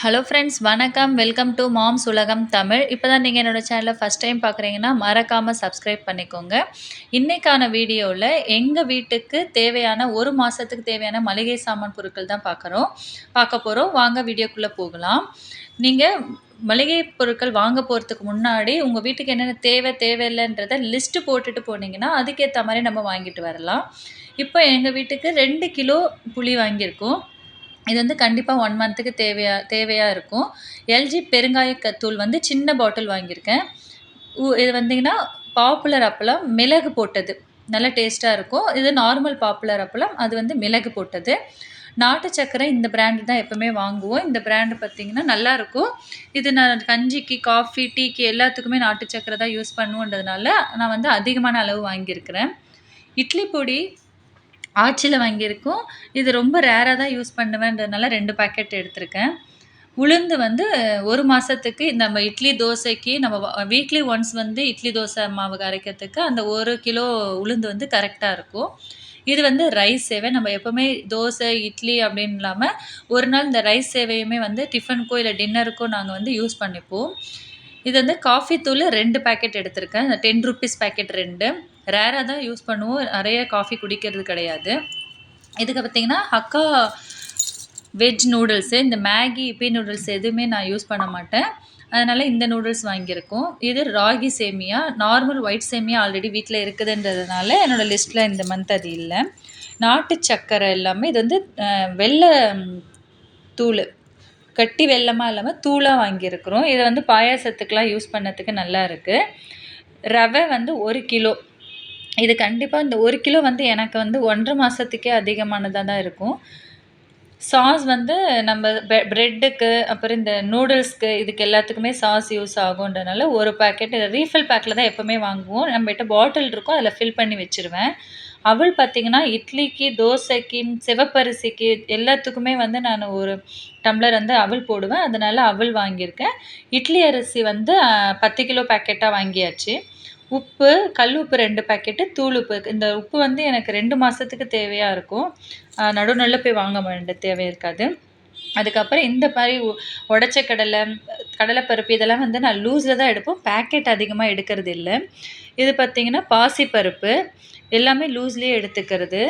Hello friends வணக்கம். Welcome to moms உலகம் தமிழ் இப்போ தான் நீங்கள் என்னோடய சேனலை ஃபஸ்ட் டைம் பார்க்குறீங்கன்னா மறக்காமல் சப்ஸ்கிரைப் பண்ணிக்கோங்க. இன்றைக்கான வீடியோவில் எங்கள் வீட்டுக்கு தேவையான ஒரு மாதத்துக்கு தேவையான மளிகை சாமான் பொருட்கள் தான் பார்க்குறோம் பார்க்க போகிறோம் வாங்க வீடியோக்குள்ளே போகலாம். நீங்கள் மளிகை பொருட்கள் வாங்க போகிறதுக்கு முன்னாடி உங்கள் வீட்டுக்கு என்னென்ன தேவை தேவையில்லைன்றத லிஸ்ட்டு போட்டுட்டு போனீங்கன்னா அதுக்கேற்ற மாதிரி நம்ம வாங்கிட்டு வரலாம். இப்போ எங்கள் வீட்டுக்கு ரெண்டு கிலோ புளி வாங்கியிருக்கோம். இது வந்து கண்டிப்பாக ஒன் மந்த்துக்கு தேவையாக தேவையாக இருக்கும். எல்ஜி பெருங்காயத்தூள் வந்து சின்ன பாட்டில் வாங்கியிருக்கேன். இது வந்தீங்கன்னா பாப்புலர் அப்பளம் மிளகு போட்டது. நல்ல டேஸ்ட்டாக இருக்கும். இது நார்மல் பாப்புலர் அப்பளம் அது வந்து மிளகு போட்டது. நாட்டு சக்கரை இந்த பிராண்டு தான் எப்போவுமே வாங்குவோம். இந்த பிராண்டு பார்த்திங்கன்னா நல்லாயிருக்கும் இது நான் கஞ்சிக்கு காஃபி டீக்கு எல்லாத்துக்குமே நாட்டு சக்கரை தான் யூஸ் பண்ணுவோன்றதுனால நான் வந்து அதிகமான அளவு வாங்கியிருக்கிறேன். இட்லி பொடி ஆச்சியில் வாங்கியிருக்கோம். இது ரொம்ப ரேராக தான் யூஸ் பண்ணுவேன்றதுனால ரெண்டு பேக்கெட் எடுத்திருக்கேன். உளுந்து வந்து ஒரு மாதத்துக்கு நம்ம இட்லி தோசைக்கு நம்ம வீக்லி ஒன்ஸ் வந்து இட்லி தோசை மாவு அரைக்கிறதுக்கு அந்த ஒரு கிலோ உளுந்து வந்து கரெக்டாக இருக்கும். இது வந்து ரைஸ் சேவை. நம்ம எப்போவுமே தோசை இட்லி அப்படின்னு இல்லாமல் ஒரு நாள் இந்த ரைஸ் சேவையுமே வந்து டிஃபனுக்கோ இல்லை டின்னருக்கோ நாங்கள் வந்து யூஸ் பண்ணிப்போம். இது வந்து காஃபி தூள் ரெண்டு பேக்கெட் எடுத்திருக்கேன். இந்த டென் ருப்பீஸ் பேக்கெட் ரெண்டு. ரேராக தான் யூஸ் பண்ணுவோம். நிறைய காஃபி குடிக்கிறது கிடையாது. இதுக்கு பார்த்திங்கன்னா ஹக்கா வெஜ் நூடுல்ஸு இந்த மேகி இப்பி நூடுல்ஸ் எதுவுமே நான் யூஸ் பண்ண மாட்டேன். அதனால் இந்த நூடுல்ஸ் வாங்கியிருக்கோம். இது ராகி சேமியா. நார்மல் ஒயிட் சேமியா ஆல்ரெடி வீட்டில் இருக்குதுன்றதுனால என்னோடய லிஸ்ட்டில் இந்த மந்த் அது இல்லை. நாட்டு சக்கரை எல்லாமே இது வந்து வெள்ளை தூள். கட்டி வெள்ளமாக இல்லாமல் தூளாக வாங்கியிருக்கிறோம். இதை வந்து பாயாசத்துக்கெலாம் யூஸ் பண்ணதுக்கு நல்லா இருக்குது ரவை வந்து ஒரு கிலோ. இது கண்டிப்பாக இந்த ஒரு கிலோ வந்து எனக்கு வந்து ஒன்றரை மாதத்துக்கே அதிகமானதாக தான் இருக்கும். சாஸ் வந்து நம்ம ப்ரெட்டுக்கு அப்புறம் இந்த நூடுல்ஸ்க்கு இதுக்கு எல்லாத்துக்குமே சாஸ் யூஸ் ஆகுன்றனால ஒரு பேக்கெட் ரீஃபில் பேக்கில் தான் எப்போவுமே வாங்குவோம். நம்மகிட்ட பாட்டில் இருக்கும் அதில் ஃபில் பண்ணி வச்சுருவேன். அவள் பார்த்திங்கன்னா இட்லிக்கு தோசைக்கு சிவப்பரிசிக்கு எல்லாத்துக்குமே வந்து நான் ஒரு டம்ளர் வந்து அவள் போடுவேன். அதனால் அவள் வாங்கியிருக்கேன். இட்லி அரிசி வந்து பத்து கிலோ பேக்கெட்டாக வாங்கியாச்சு. உப்பு கல் உப்பு ரெண்டு பாக்கெட்டு தூள் உப்பு. இந்த உப்பு வந்து எனக்கு ரெண்டு மாதத்துக்கு தேவையாக இருக்கும். நடுநடுவில் போய் வாங்க வேண்டிய தேவை இருக்காது. அதுக்கப்புறம் இந்த மாதிரி உடச்ச கடலை கடலைப்பருப்பு இதெல்லாம் வந்து நான் லூஸில் தான் எடுப்போம். பேக்கெட் அதிகமாக எடுக்கிறது இல்லை. இது பார்த்திங்கன்னா பாசிப்பருப்பு எல்லாமே லூஸ்லேயே எடுத்துக்கிறது.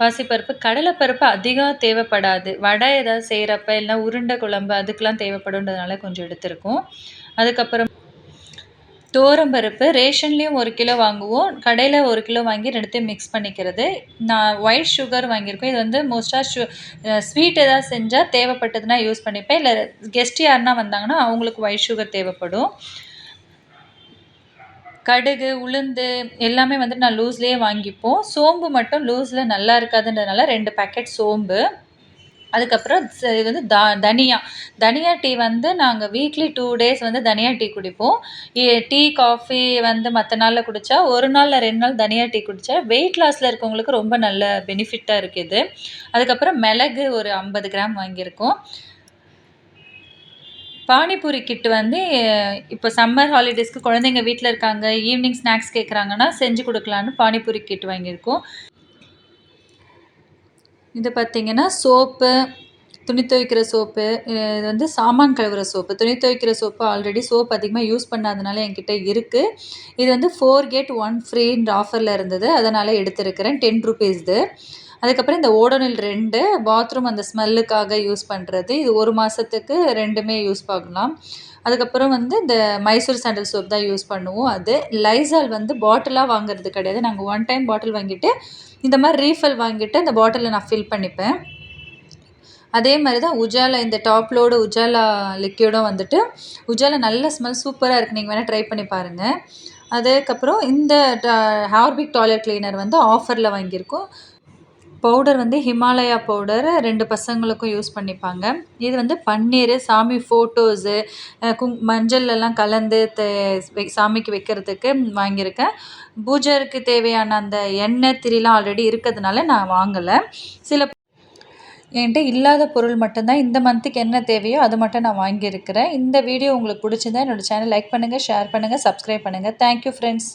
பாசிப்பருப்பு கடலைப்பருப்பு அதிகம் தேவைப்படாது. வடை ஏதாவது செய்கிறப்ப இல்லைனா உருண்டை குழம்பு அதுக்கெலாம் தேவைப்படுன்றதுனால கொஞ்சம் எடுத்திருக்கோம். அதுக்கப்புறம் பருப்பு ரேஷன்லேயும் ஒரு கிலோ வாங்குவோம். கடையில் ஒரு கிலோ வாங்கி ரெண்டுத்தையும் மிக்ஸ் பண்ணிக்கிறது. நான் ஒயிட் சுகர் வாங்கியிருக்கோம் இது வந்து மோஸ்ட்டாக ஷு ஸ்வீட் எதாவது செஞ்சால் தேவைப்பட்டதுன்னா யூஸ் பண்ணிப்பேன். இல்லை கெஸ்ட் யாருன்னா வந்தாங்கன்னா அவங்களுக்கு ஒயிட் சுகர் தேவைப்படும். கடுகு உளுந்து எல்லாமே வந்துட்டு நான் லூஸ்லேயே வாங்கிப்போம். சோம்பு மட்டும் லூஸில் நல்லா இருக்காதுன்றதுனால ரெண்டு பேக்கெட் சோம்பு. அதுக்கப்புறம் இது வந்து த தனியா. தனியா டீ வந்து நாங்கள் வீக்லி டூ டேஸ் வந்து தனியா டீ குடிப்போம். டீ காஃபி வந்து மற்ற நாளில் குடித்தா ஒரு நாளில் ரெண்டு நாள் தனியா டீ குடித்தா வெயிட் லாஸில் இருக்கவங்களுக்கு ரொம்ப நல்ல பெனிஃபிட்டாக இருக்குது அதுக்கப்புறம் மிளகு ஒரு ஐம்பது கிராம் வாங்கியிருக்கோம். பானிபூரி கிட்டு வந்து இப்போ சம்மர் ஹாலிடேஸ்க்கு குழந்தைங்க வீட்டில் இருக்காங்க ஈவினிங் ஸ்நாக்ஸ் கேட்குறாங்கன்னா செஞ்சு கொடுக்கலான்னு பானிபூரி கிட் வாங்கியிருக்கோம். இது பார்த்திங்கன்னா சோப்பு துணி துவைக்கிற சோப்பு இது வந்து சாமான் கழுவுற சோப்பு. துணி துவைக்கிற சோப்பு ஆல்ரெடி சோப் அதிகமாக யூஸ் பண்ணாதனால என்கிட்ட இருக்குது இது வந்து ஃபோர் கேட் ஒன் ஃப்ரீன்ற ஆஃபரில் இருந்தது. அதனால் எடுத்திருக்கிறேன். டென் ருபீஸ்து அதுக்கப்புறம் இந்த ஓடோனில் ரெண்டு பாத்ரூம் அந்த ஸ்மெல்லுக்காக யூஸ் பண்ணுறது இது ஒரு மாதத்துக்கு ரெண்டுமே யூஸ் பண்ணலாம் அதுக்கப்புறம் வந்து இந்த மைசூர் சாண்டல் சோப் தான் யூஸ் பண்ணுவோம் அது. லைசால் வந்து பாட்டிலாக வாங்குறது கிடையாது. நாங்கள் ஒன் டைம் பாட்டில் வாங்கிட்டு இந்த மாதிரி ரீஃபில் வாங்கிட்டு அந்த பாட்டிலை நான் ஃபில் பண்ணிப்பேன். அதே மாதிரி தான் உஜாலா இந்த டாப் லோடு உஜாலா லிக்யூடும் வந்துட்டு உஜாலா நல்ல ஸ்மெல் சூப்பராக இருக்குது நீங்கள் வேணால் ட்ரை பண்ணி பாருங்கள் அதுக்கப்புறம் இந்த ஹார்பிக் டாய்லெட் கிளீனர் வந்து ஆஃபரில் வாங்கியிருக்கோம். பவுடர் வந்து ஹிமாலயா பவுடர் ரெண்டு பசங்களுக்கும் யூஸ் பண்ணிப்பாங்க. இது வந்து பன்னீர் சாமி ஃபோட்டோஸு குங் மஞ்சள்லாம் கலந்து சாமிக்கு வைக்கிறதுக்கு வாங்கியிருக்கேன். பூஜருக்கு தேவையான அந்த எண்ணெய் திரிலாம் ஆல்ரெடி இருக்கிறதுனால நான் வாங்கலை. சில என்கிட்ட இல்லாத பொருள் மட்டும்தான். இந்த மந்த்துக்கு என்ன தேவையோ அது மட்டும் நான் வாங்கியிருக்கிறேன். இந்த வீடியோ உங்களுக்கு பிடிச்சிருந்தா என்னோடய சேனல் லைக் பண்ணுங்கள் ஷேர் பண்ணுங்கள் சப்ஸ்கிரைப் பண்ணுங்கள் தேங்க்யூ ஃப்ரெண்ட்ஸ்